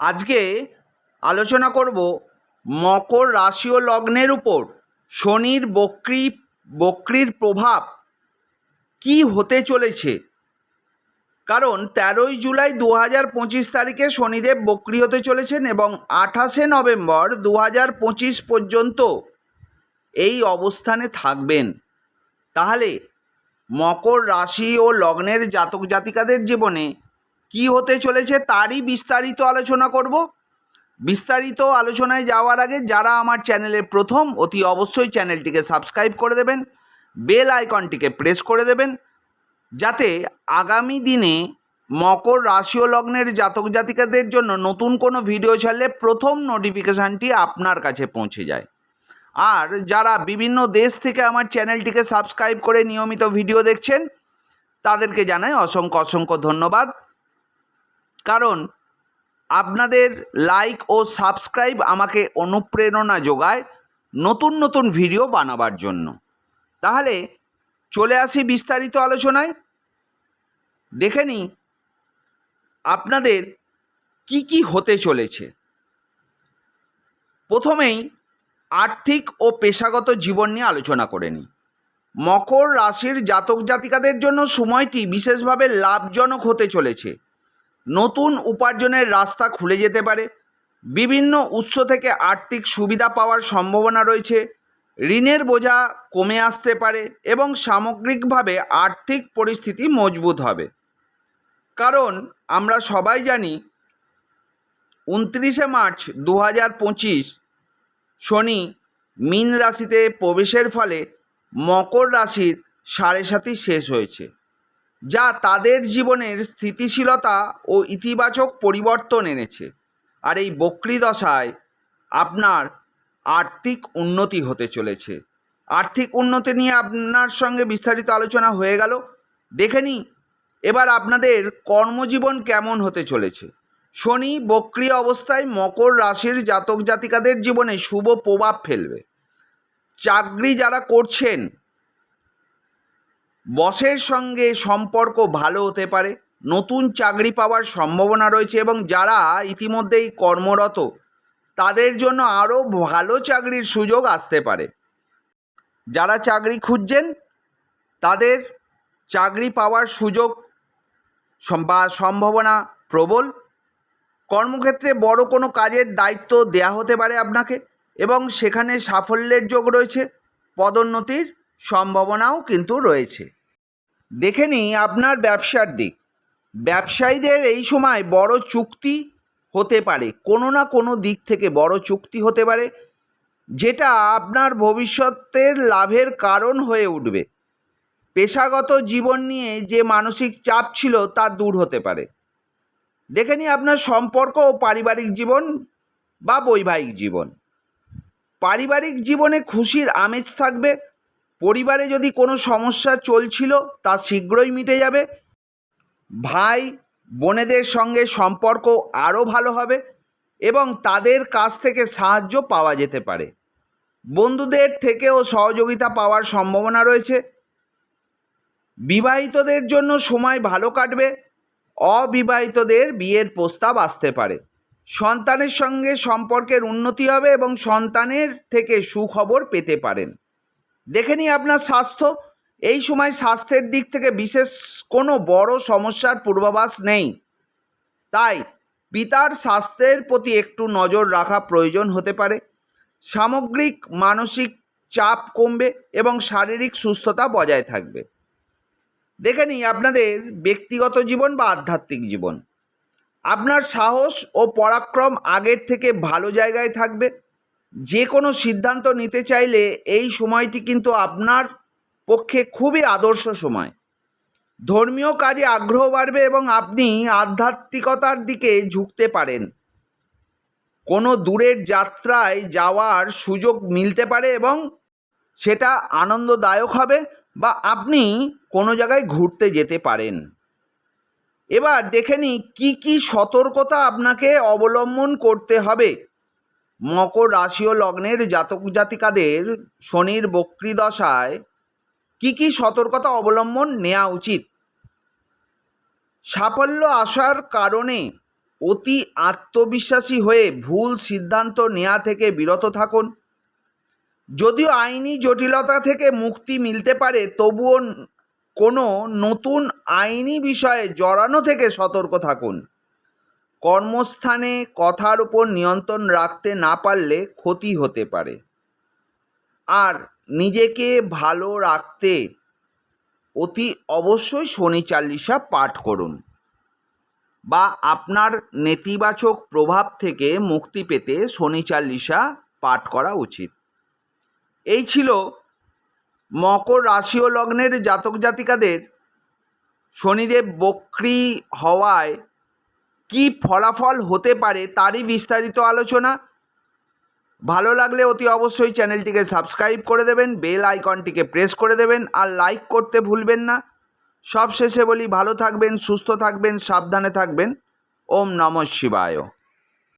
আজকে আলোচনা করব মকর রাশি ও লগ্নের উপর শনির বক্রি, বক্রির প্রভাব কি হতে চলেছে? কারণ তেরোই জুলাই দু হাজার পঁচিশ তারিখে শনিদেব বক্রি হতে চলেছেন এবং আঠাশে নভেম্বর দু হাজার পঁচিশ পর্যন্ত এই অবস্থানে থাকবেন। তাহলে মকর রাশি ও লগ্নের জাতক জাতিকাদের জীবনে কি হতে চলেছে তারই বিস্তারিত আলোচনা করব। বিস্তারিত আলোচনায় যাওয়ার আগে যারা আমার চ্যানেলে প্রথম, অতি অবশ্যই চ্যানেলটিকে সাবস্ক্রাইব করে দেবেন, বেল আইকনটিকে প্রেস করে দেবেন, যাতে আগামী দিনে মকর রাশি ও লগ্নের জাতক জাতিকাদের জন্য নতুন কোনো ভিডিও ছাড়লে প্রথম নোটিফিকেশানটি আপনার কাছে পৌঁছে যায়। আর যারা বিভিন্ন দেশ থেকে আমার চ্যানেলটিকে সাবস্ক্রাইব করে নিয়মিত ভিডিও দেখছেন, তাদেরকে জানাই অসংখ্য অসংখ্য ধন্যবাদ। কারণ আপনাদের লাইক ও সাবস্ক্রাইব আমাকে অনুপ্রেরণা যোগায় নতুন নতুন ভিডিও বানাবার জন্য। তাহলে চলে আসি বিস্তারিত আলোচনায়। দেখে নিই আপনাদের কি কি হতে চলেছে। প্রথমেই আর্থিক ও পেশাগত জীবন নিয়ে আলোচনা করে নিই। মকর রাশির জাতক জাতিকাদের জন্য সময়টি বিশেষভাবে লাভজনক হতে চলেছে। নতুন উপার্জনের রাস্তা খুলে যেতে পারে। বিভিন্ন উৎস থেকে আর্থিক সুবিধা পাওয়ার সম্ভাবনা রয়েছে। ঋণের বোঝা কমে আসতে পারে এবং সামগ্রিকভাবে আর্থিক পরিস্থিতি মজবুত হবে। কারণ আমরা সবাই জানি, উনত্রিশে মার্চ দু পঁচিশ শনি মীন রাশিতে প্রবেশের ফলে মকর রাশির সাড়ে সাতি শেষ হয়েছে। যা তাদের জীবনের স্থিতিশীলতা ও ইতিবাচক পরিবর্তন এনেছে। আর এই বক্রি দশায় আপনার আর্থিক উন্নতি হতে চলেছে। আর্থিক উন্নতি নিয়ে আপনার সঙ্গে বিস্তারিত আলোচনা হয়ে গেল। দেখে নিই, এবার আপনাদের কর্মজীবন কেমন হতে চলেছে। শনি বক্রি অবস্থায় মকর রাশির জাতক জাতিকাদের জীবনে শুভ প্রভাব ফেলবে। চাকরি যারা করছেন বসের সঙ্গে সম্পর্ক ভালো হতে পারে, নতুন চাকরি পাওয়ার সম্ভাবনা রয়েছে এবং যারা ইতিমধ্যেই কর্মরত, তাদের জন্য আরও ভালো চাকরির সুযোগ আসতে পারে। যারা চাকরি খুঁজছেন, তাদের চাকরি পাওয়ার সুযোগ বা সম্ভাবনা প্রবল। কর্মক্ষেত্রে বড় কোনো কাজের দায়িত্ব দেয়া হতে পারে আপনাকে এবং সেখানে সাফল্যের যোগ রয়েছে, পদোন্নতির সম্ভাবনাও কিন্তু রয়েছে। দেখে নিই আপনার ব্যবসার দিক। ব্যবসায়ীদের এই সময় বড় চুক্তি হতে পারে, কোনো না কোনো দিক থেকে বড় চুক্তি হতে পারে, যেটা আপনার ভবিষ্যতের লাভের কারণ হয়ে উঠবে। পেশাগত জীবন নিয়ে যে মানসিক চাপ ছিল তা দূর হতে পারে। দেখে নিই আপনার সম্পর্ক ও পারিবারিক জীবন বা বৈবাহিক জীবন। পারিবারিক জীবনে খুশির আমেজ থাকবে পরিবারে যদি কোনো সমস্যা চলছিল, তা শীঘ্রই মিটে যাবে। ভাই, বোনেদের সঙ্গে সম্পর্ক আরও ভালো হবে এবং তাদের কাছ থেকে সাহায্য পাওয়া যেতে পারে। বন্ধুদের থেকেও সহযোগিতা পাওয়ার সম্ভাবনা রয়েছে। বিবাহিতদের জন্য সময় ভালো কাটবে, অবিবাহিতদের বিয়ের প্রস্তাব আসতে পারে। সন্তানের সঙ্গে সম্পর্কের উন্নতি হবে এবং সন্তানের থেকে সুখবর পেতে পারেন। দেখে নিই আপনার স্বাস্থ্য। এই সময় স্বাস্থ্যের দিক থেকে বিশেষ কোনো বড় সমস্যার পূর্বাভাস নেই। তাই পিতার স্বাস্থ্যের প্রতি একটু নজর রাখা প্রয়োজন হতে পারে। সামগ্রিক, মানসিক চাপ কমবে এবং শারীরিক সুস্থতা বজায় থাকবে। দেখে নিই আপনাদের ব্যক্তিগত জীবন বা আধ্যাত্মিক জীবন। আপনার সাহস ও পরাক্রম আগের থেকে ভালো জায়গায় থাকবে। যে কোনো সিদ্ধান্ত নিতে চাইলে এই সময়টি কিন্তু আপনার পক্ষে খুবই আদর্শ সময়। ধর্মীয় কাজে আগ্রহ বাড়বে এবং আপনি আধ্যাত্মিকতার দিকে ঝুঁকতে পারেন। কোনো দূরের যাত্রায় যাওয়ার সুযোগ মিলতে পারে এবং সেটা আনন্দদায়ক হবে বা আপনি কোনো জায়গায় ঘুরতে যেতে পারেন। এবার দেখে নিই কী কী সতর্কতা আপনাকে অবলম্বন করতে হবে। মকর রাশি ও লগ্নের জাতক জাতিকাদের শনির বক্রি দশায় কী কী সতর্কতা অবলম্বন নেওয়া উচিত? সাফল্য আসার কারণে অতি আত্মবিশ্বাসী হয়ে ভুল সিদ্ধান্ত নেওয়া থেকে বিরত থাকুন। যদিও আইনি জটিলতা থেকে মুক্তি মিলতে পারে, তবুও কোনো নতুন আইনি বিষয়ে জড়ানো থেকে সতর্ক থাকুন। কর্মস্থানে কথার উপর নিয়ন্ত্রণ রাখতে না পারলে ক্ষতি হতে পারে। আর নিজেকে ভালো রাখতে অতি অবশ্যই শনি চাল্লিশা পাঠ করুন বা আপনার নেতিবাচক প্রভাব থেকে মুক্তি পেতে শনি চাল্লিশা পাঠ করা উচিত। এই ছিল মকর রাশি ও লগ্নের জাতক জাতিকাদের শনিদেব বক্রি হওয়ায় কি ফলাফল হতে পারে তারই বিস্তারিত আলোচনা। ভালো লাগলে অতি অবশ্যই চ্যানেলটিকে সাবস্ক্রাইব করে দেবেন, বেল আইকনটিকে প্রেস করে দেবেন, আর লাইক করতে ভুলবেন না। সব শেষে বলি, ভালো থাকবেন, সুস্থ থাকবেন, সাবধানে থাকবেন। ওম নমঃ শিবায়।